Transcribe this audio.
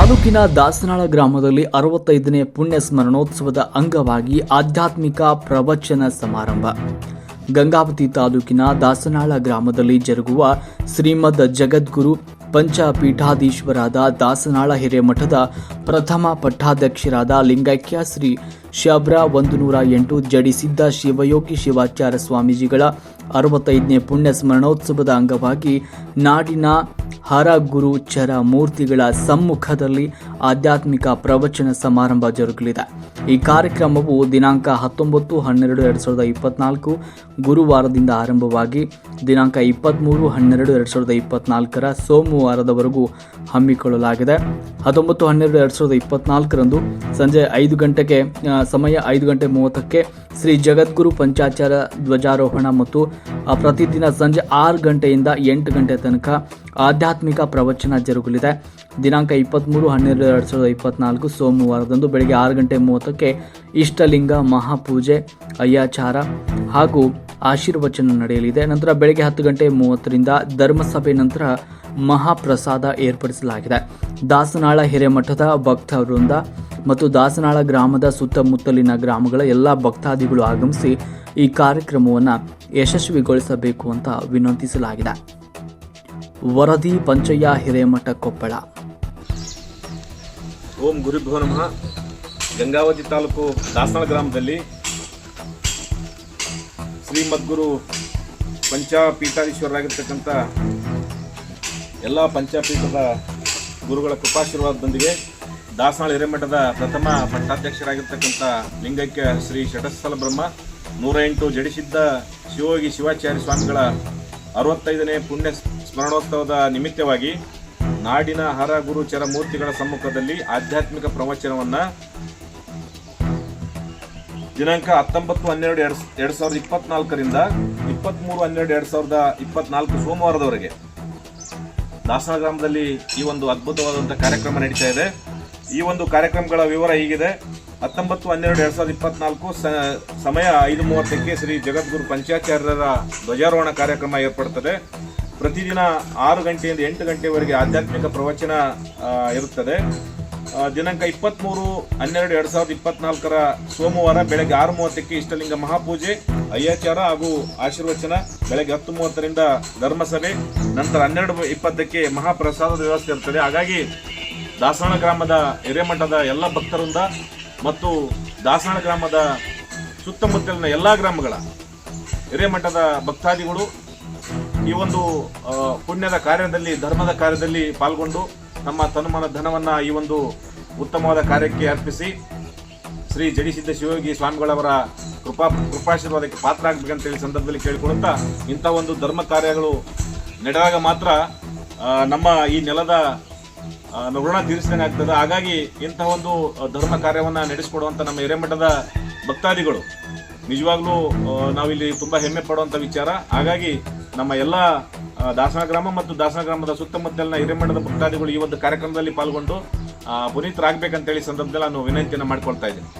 ತಾಲೂಕಿನ ದಾಸನಾಳ ಗ್ರಾಮದಲ್ಲಿ ಅರವತ್ತೈದನೇ ಪುಣ್ಯ ಸ್ಮರಣೋತ್ಸವದ ಅಂಗವಾಗಿ ಆಧ್ಯಾತ್ಮಿಕ ಪ್ರವಚನ ಸಮಾರಂಭ. ಗಂಗಾವತಿ ತಾಲೂಕಿನ ದಾಸನಾಳ ಗ್ರಾಮದಲ್ಲಿ ಜರುಗುವ ಶ್ರೀಮದ್ ಜಗದ್ಗುರು ಪಂಚಪೀಠಾಧೀಶ್ವರಾದ ದಾಸನಾಳ ಹಿರೇಮಠದ ಪ್ರಥಮ ಪಟ್ಟಾಧ್ಯಕ್ಷರಾದ ಲಿಂಗೈಕ್ಯ ಶ್ರೀ ಶಬ್ರ ಒಂದು ನೂರ ಎಂಟು ಜಡಿಸಿದ್ದ ಶಿವಯೋಗಿ ಶಿವಾಚಾರ್ಯ ಸ್ವಾಮೀಜಿಗಳ ಅರವತ್ತೈದನೇ ಪುಣ್ಯ ಸ್ಮರಣೋತ್ಸವದ ಅಂಗವಾಗಿ ನಾಡಿನ ಹರ ಗುರು ಚರ ಮೂರ್ತಿಗಳ ಸಮ್ಮುಖದಲ್ಲಿ ಆಧ್ಯಾತ್ಮಿಕ ಪ್ರವಚನ ಸಮಾರಂಭ ಜರುಗಲಿದೆ. ಈ ಕಾರ್ಯಕ್ರಮವು ದಿನಾಂಕ ಹತ್ತೊಂಬತ್ತು, ಹನ್ನೆರಡು, ಎರಡು ಸಾವಿರದ ಇಪ್ಪತ್ನಾಲ್ಕು ಗುರುವಾರದಿಂದ ಆರಂಭವಾಗಿ ದಿನಾಂಕ ಇಪ್ಪತ್ತ್ಮೂರು ಹನ್ನೆರಡು, ಎರಡು ಸಾವಿರದ ಇಪ್ಪತ್ನಾಲ್ಕರ ಸೋಮವಾರದವರೆಗೂ ಹಮ್ಮಿಕೊಳ್ಳಲಾಗಿದೆ. ಹತ್ತೊಂಬತ್ತು, ಹನ್ನೆರಡು, ಎರಡು ಸಾವಿರದ ಇಪ್ಪತ್ನಾಲ್ಕರಂದು ಸಂಜೆ ಐದು ಗಂಟೆಗೆ ಸಮಯ ಐದು ಗಂಟೆ ಮೂವತ್ತಕ್ಕೆ ಶ್ರೀ ಜಗದ್ಗುರು ಪಂಚಾಚಾರ ಧ್ವಜಾರೋಹಣ ಮತ್ತು ಪ್ರತಿದಿನ ಸಂಜೆ ಆರು ಗಂಟೆಯಿಂದ ಎಂಟು ಗಂಟೆ ತನಕ ಆಧ್ಯಾತ್ಮಿಕ ಪ್ರವಚನ ಜರುಗಲಿದೆ. ದಿನಾಂಕ ಇಪ್ಪತ್ತ್ಮೂರು ಹನ್ನೆರಡು, ಎರಡು ಸಾವಿರದ ಇಪ್ಪತ್ನಾಲ್ಕು, ಸೋಮವಾರದಂದು ಬೆಳಗ್ಗೆ ಆರು ಗಂಟೆ ಮೂವತ್ತಕ್ಕೆ ಇಷ್ಟಲಿಂಗ ಮಹಾಪೂಜೆ, ಅಯ್ಯಾಚಾರ ಹಾಗೂ ಆಶೀರ್ವಚನ ನಡೆಯಲಿದೆ. ನಂತರ ಬೆಳಗ್ಗೆ ಹತ್ತು ಗಂಟೆ ಮೂವತ್ತರಿಂದ ಧರ್ಮಸಭೆ ನಂತರ ಮಹಾಪ್ರಸಾದ ಏರ್ಪಡಿಸಲಾಗಿದೆ. ದಾಸನಾಳ ಹಿರೇಮಠದ ಭಕ್ತ ವೃಂದ ಮತ್ತು ದಾಸನಾಳ ಗ್ರಾಮದ ಸುತ್ತಮುತ್ತಲಿನ ಗ್ರಾಮಗಳ ಎಲ್ಲ ಭಕ್ತಾದಿಗಳು ಆಗಮಿಸಿ ಈ ಕಾರ್ಯಕ್ರಮವನ್ನು ಯಶಸ್ವಿಗೊಳಿಸಬೇಕು ಅಂತ ವಿನಂತಿಸಲಾಗಿದೆ. ವರದಿ ಪಂಚಯ್ಯ ಹಿರೇಮಠ ಕೊಪ್ಪಳ. ಓಂ ಗುರುಭ್ಯೋ ನಮಃ. ಗಂಗಾವತಿ ತಾಲೂಕು ದಾಸನಾಳ ಗ್ರಾಮದಲ್ಲಿ ಶ್ರೀಮದ್ಗುರು ಪಂಚಪೀಠಾಧೀಶ್ವರರಾಗಿರ್ತಕ್ಕಂಥ ಎಲ್ಲ ಪಂಚಪೀಠದ ಗುರುಗಳ ಕೃಪಾಶೀರ್ವಾದದೊಂದಿಗೆ ದಾಸನಾಳ ಹಿರೇಮಠದ ಪ್ರಥಮ ಪಟ್ಟಾಧ್ಯಕ್ಷರಾಗಿರ್ತಕ್ಕಂಥ ಲಿಂಗೈಕ್ಯ ಶ್ರೀ ಷಟಸ್ಥಲ ಬ್ರಹ್ಮ, ನೂರ ಎಂಟು ಜಡಿಸಿದ್ದ ಶಿವಯೋಗಿ ಶಿವಾಚಾರ್ಯ ಸ್ವಾಮಿಗಳ ಅರವತ್ತೈದನೇ ಪುಣ್ಯ ಸ್ಮರಣೋತ್ಸವದ ನಿಮಿತ್ತವಾಗಿ ನಾಡಿನ ಹರ ಗುರು ಚರ ಮೂರ್ತಿಗಳ ಸಮ್ಮುಖದಲ್ಲಿ ಆಧ್ಯಾತ್ಮಿಕ ಪ್ರವಚನವನ್ನ ದಿನಾಂಕ ಹತ್ತೊಂಬತ್ತು ಹನ್ನೆರಡು ಎರಡು ಎರಡು ಸಾವಿರದ ಇಪ್ಪತ್ನಾಲ್ಕರಿಂದ ಇಪ್ಪತ್ತ್ಮೂರು ಹನ್ನೆರಡು ಎರಡು ಸಾವಿರದ ಇಪ್ಪತ್ನಾಲ್ಕು ಸೋಮವಾರದವರೆಗೆ ದಾಸನ ಗ್ರಾಮದಲ್ಲಿ ಈ ಒಂದು ಅದ್ಭುತವಾದಂಥ ಕಾರ್ಯಕ್ರಮ ನಡೀತಾ ಇದೆ. ಈ ಒಂದು ಕಾರ್ಯಕ್ರಮಗಳ ವಿವರ ಹೀಗಿದೆ. ಹತ್ತೊಂಬತ್ತು, ಹನ್ನೆರಡು, ಎರಡು ಸಾವಿರದ ಇಪ್ಪತ್ನಾಲ್ಕು ಸಮಯ ಐದು ಮೂವತ್ತಕ್ಕೆ ಶ್ರೀ ಜಗದ್ಗುರು ಪಂಚಾಚಾರ್ಯರ ಧ್ವಜಾರೋಹಣ ಕಾರ್ಯಕ್ರಮ ಏರ್ಪಡ್ತದೆ. ಪ್ರತಿದಿನ ಆರು ಗಂಟೆಯಿಂದ ಎಂಟು ಗಂಟೆವರೆಗೆ ಆಧ್ಯಾತ್ಮಿಕ ಪ್ರವಚನ ಇರುತ್ತದೆ. ದಿನಾಂಕ ಇಪ್ಪತ್ತ್ಮೂರು ಹನ್ನೆರಡು, ಎರಡು ಸಾವಿರದ ಇಪ್ಪತ್ನಾಲ್ಕರ ಸೋಮವಾರ ಬೆಳಗ್ಗೆ ಆರು ಮೂವತ್ತಕ್ಕೆ ಇಷ್ಟಲಿಂಗ ಮಹಾಪೂಜೆ, ಅಯ್ಯಾಚಾರ ಹಾಗೂ ಆಶೀರ್ವಚನ, ಬೆಳಗ್ಗೆ ಹತ್ತು ಮೂವತ್ತರಿಂದ ಧರ್ಮಸಭೆ, ನಂತರ ಹನ್ನೆರಡು ಇಪ್ಪತ್ತಕ್ಕೆ ಮಹಾಪ್ರಸಾದದ ವ್ಯವಸ್ಥೆ ಇರ್ತದೆ ಹಾಗಾಗಿ ದಾಸವಾಳ ಗ್ರಾಮದ ಹಿರೇಮಠದ ಎಲ್ಲ ಭಕ್ತರಿಂದ ಮತ್ತು ದಾಸವಾಳ ಗ್ರಾಮದ ಸುತ್ತಮುತ್ತಲಿನ ಎಲ್ಲ ಗ್ರಾಮಗಳ ಹಿರೇಮಠದ ಭಕ್ತಾದಿಗಳು ಈ ಒಂದು ಪುಣ್ಯದ ಕಾರ್ಯದಲ್ಲಿ, ಧರ್ಮದ ಕಾರ್ಯದಲ್ಲಿ ಪಾಲ್ಗೊಂಡು ತಮ್ಮ ತನುಮನ ಧನವನ್ನು ಈ ಒಂದು ಉತ್ತಮವಾದ ಕಾರ್ಯಕ್ಕೆ ಅರ್ಪಿಸಿ ಶ್ರೀ ಜಡಿಸಿದ್ದ ಶಿವಯೋಗಿ ಸ್ವಾಮಿಗಳವರ ಕೃಪಾ, ಕೃಪಾಶೀರ್ವಾದಕ್ಕೆ ಪಾತ್ರ ಆಗ್ಬೇಕಂತ ಹೇಳಿ ಸಂದರ್ಭದಲ್ಲಿ ಕೇಳಿಕೊಳ್ಳುತ್ತಾ ಇಂಥ ಒಂದು ಧರ್ಮ ಕಾರ್ಯಗಳು ನಡೆದಾಗ ಮಾತ್ರ ನಮ್ಮ ಈ ನೆಲದ ಋಣ ತೀರಿಸಿದಂಗೆ ಆಗ್ತದೆ. ಹಾಗಾಗಿ ಇಂತಹ ಒಂದು ಧರ್ಮ ಕಾರ್ಯವನ್ನ ನಡೆಸಿಕೊಡುವಂತ ನಮ್ಮ ಹಿರೇಮಠದ ಭಕ್ತಾದಿಗಳು, ನಿಜವಾಗ್ಲೂ ನಾವಿಲ್ಲಿ ತುಂಬಾ ಹೆಮ್ಮೆ ಪಡುವಂತ ವಿಚಾರ. ಹಾಗಾಗಿ ನಮ್ಮ ಎಲ್ಲ ದಾಸನ ಗ್ರಾಮ ಮತ್ತು ದಾಸನ ಗ್ರಾಮದ ಸುತ್ತಮುತ್ತಲಿನ ಹಿರೇಮಠದ ಭಕ್ತಾದಿಗಳು ಈ ಒಂದು ಕಾರ್ಯಕ್ರಮದಲ್ಲಿ ಪಾಲ್ಗೊಂಡು ಪುನೀತರಾಗಬೇಕಂತೇಳಿ ಸಂದರ್ಭದಲ್ಲಿ ನಾನು ವಿನಂತಿಯನ್ನು ಮಾಡ್ಕೊಳ್ತಾ ಇದ್ದೀನಿ.